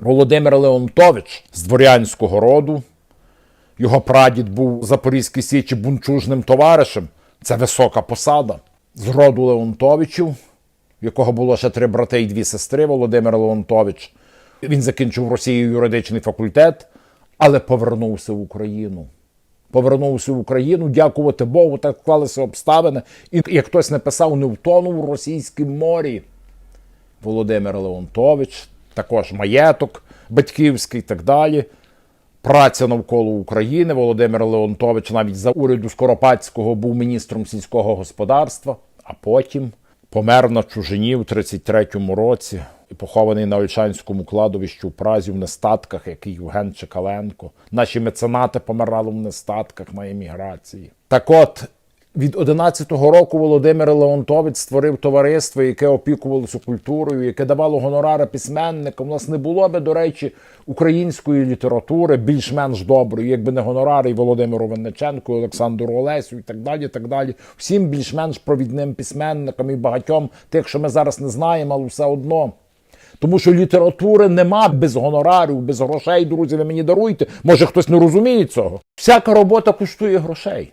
Володимир Леонтович з дворянського роду. Його прадід був Запорізькій Січі бунчужним товаришем. Це висока посада. З роду Леонтовичів, якого було ще три брати і дві сестри, Володимир Леонтович. Він закінчив в юридичний факультет, але повернувся в Україну. Повернувся в Україну, дякувати Богу, так склалися обставини. І як хтось написав, не втонув у російському морі. Володимир Леонтович, також маєток батьківський і так далі. Праця навколо України. Володимир Леонтович навіть за уряду Скоропадського був міністром сільського господарства, а потім помер на чужині в 33-му році і похований на Ольшанському кладовищі у Празі в нестатках, як і Євген Чекаленко. Наші меценати помирали в нестатках на еміграції. Так от, від 11-го року Володимир Леонтович створив товариство, яке опікувалося культурою, яке давало гонорари письменникам. У нас не було би, до речі, української літератури більш-менш доброї, якби не гонорари і Володимиру Винниченку, Олександру Олесю і так далі. так далі. Всім більш-менш провідним письменникам і багатьом тих, що ми зараз не знаємо, але все одно. Тому що літератури нема без гонорарів, без грошей, друзі, ви мені даруйте. Може хтось не розуміє цього. Всяка робота коштує грошей.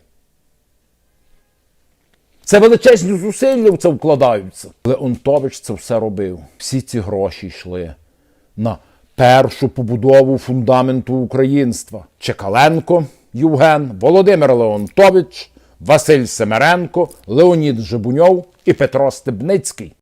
Це величезні зусилля в це вкладаються. Леонтович це все робив. Всі ці гроші йшли на першу побудову фундаменту українства. Чекаленко Євген, Володимир Леонтович, Василь Семеренко, Леонід Жебуньов і Петро Стебницький.